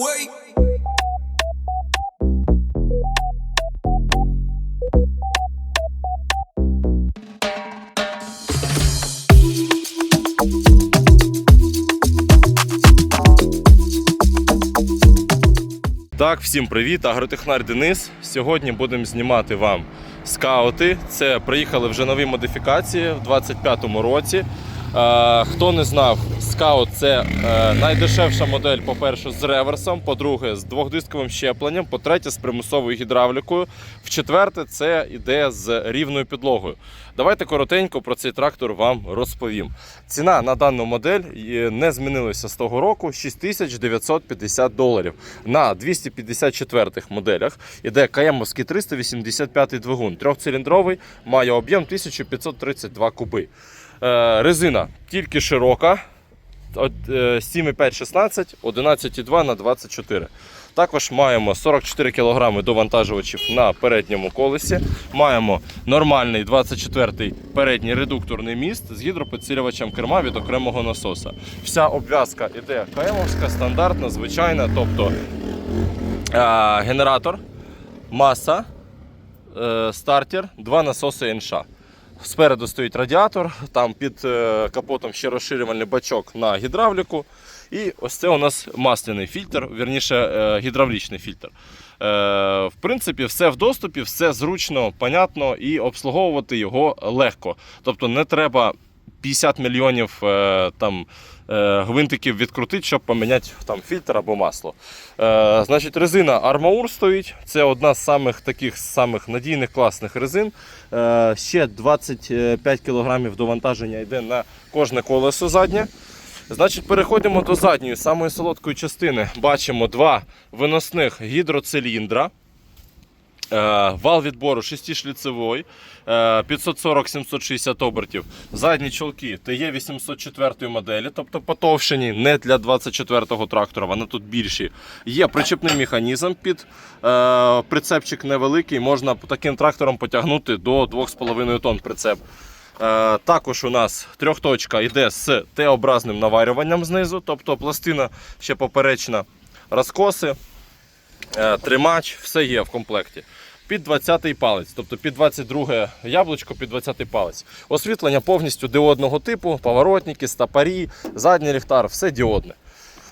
away. Так, всім привіт, агротехнар Денис. Сьогодні будемо знімати вам скаути. Це приїхали вже нові модифікації в 25-му році. Е, хто не знав, скаут це е, найдешевша модель, по-перше, з реверсом, по-друге, з двохдисковим щепленням, по-третє, з примусовою гідравлікою. В-четверте, це іде з рівною підлогою. Давайте коротенько про цей трактор вам розповім. Ціна на дану модель е, не змінилася з того року 6950 доларів. На 254 моделях іде Каємовський 385 двигун, трьохциліндровий, має об'єм 1532 куби. Е, резина тільки широка. от, е, 7,5-16, 11,2 на 24. Також маємо 44 кг довантажувачів на передньому колесі. Маємо нормальний 24-й передній редукторний міст з гідропідсилювачем керма від окремого насоса. Вся обв'язка іде КМовська, стандартна, звичайна, тобто е, генератор, маса, е, стартер, два насоси НШ. Спереду стоїть радіатор, там під е, капотом ще розширювальний бачок на гідравліку. І ось це у нас масляний фільтр, вірніше е, гідравлічний фільтр. Е, В принципі, все в доступі, все зручно, понятно і обслуговувати його легко. Тобто не треба 50 мільйонів е, там, е, гвинтиків відкрутити, щоб поміняти там, фільтр або масло. Е, Значить, резина Armaur стоїть. Це одна з самих таких самих надійних класних резин. Ще 25 кг довантаження йде на кожне колесо заднє. Значить, переходимо до задньої, самої солодкої частини. Бачимо два виносних гідроциліндра. Е, Вал відбору 6-шліцевий, е, 540-760 обертів. Задні чолки ТЕ 804 моделі, тобто потовщені, не для 24-го трактора, вони тут більші. Є причепний механізм під е, прицепчик невеликий, можна таким трактором потягнути до 2,5 тонн прицеп. Е, Також у нас трьохточка йде з Т-образним наварюванням знизу, тобто пластина ще поперечна, розкоси, е, тримач, все є в комплекті. Під 20-й палець, тобто під 22 яблучко, під 20-й палець. Освітлення повністю диодного типу, поворотники, стапарі, задній ліхтар, все діодне.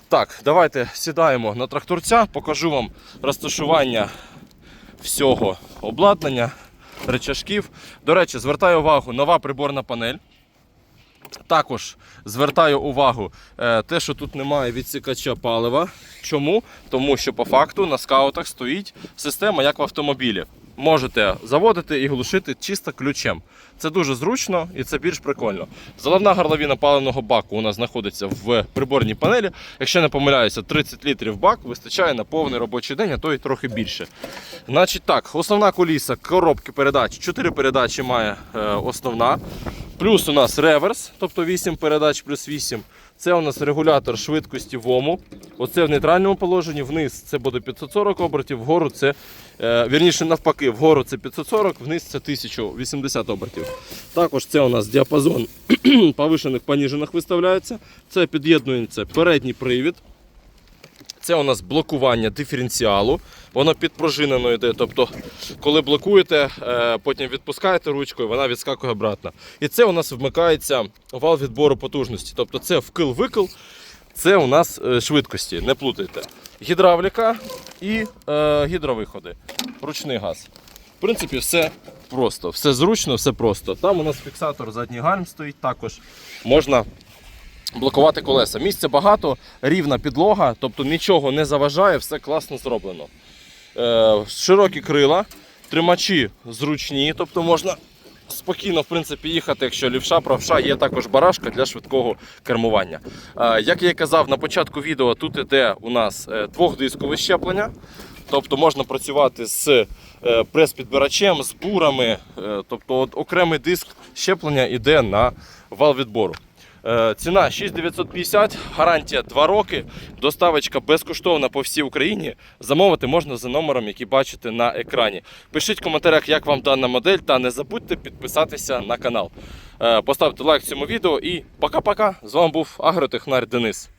Так, давайте сідаємо на тракторця, покажу вам розташування всього обладнання, речашків. До речі, звертаю увагу, нова приборна панель. Також звертаю увагу е, те, що тут немає відсікача палива. Чому? Тому що по факту на скаутах стоїть система, як в автомобілі. Можете заводити і глушити чисто ключем. Це дуже зручно і це більш прикольно. Заливна горловина паливного баку у нас знаходиться в приборній панелі. Якщо не помиляюся, 30 літрів бак вистачає на повний робочий день, а то й трохи більше. Значить так, основна коліса, коробки передач, 4 передачі має е, основна. Плюс у нас реверс, тобто 8 передач плюс 8. Це у нас регулятор швидкості ВОМу. Оце в нейтральному положенні, вниз це буде 540 обертів, вгору це, е, вірніше навпаки, вгору це 540, вниз це 1080 обертів. Також це у нас діапазон повишених поніжених виставляється. Це під'єднується передній привід. Це у нас блокування диференціалу. Воно підпружинено йде. Тобто, коли блокуєте, е, потім відпускаєте ручкою, вона відскакує обратно. І це у нас вмикається вал відбору потужності. Тобто це вкил-викил, це у нас е, швидкості, не плутайте. Гідравліка і е, гідровиходи. Ручний газ. В принципі, все просто, все зручно, все просто. Там у нас фіксатор задній гальм стоїть, також можна блокувати колеса. Місця багато, рівна підлога, тобто нічого не заважає, все класно зроблено. Е, широкі крила, тримачі зручні, тобто можна спокійно в принципі, їхати, якщо лівша, правша, є також барашка для швидкого кермування. Е, як я і казав на початку відео, тут іде у нас е, двохдискове щеплення. Тобто можна працювати з прес-підбирачем, з бурами. Тобто окремий диск щеплення йде на вал відбору. Е, Ціна 6950, гарантія 2 роки, доставочка безкоштовна по всій Україні. Замовити можна за номером, який бачите на екрані. Пишіть в коментарях, як вам дана модель, та не забудьте підписатися на канал. Е, Поставте лайк цьому відео і пока-пока. З вами був Агротехнар Денис.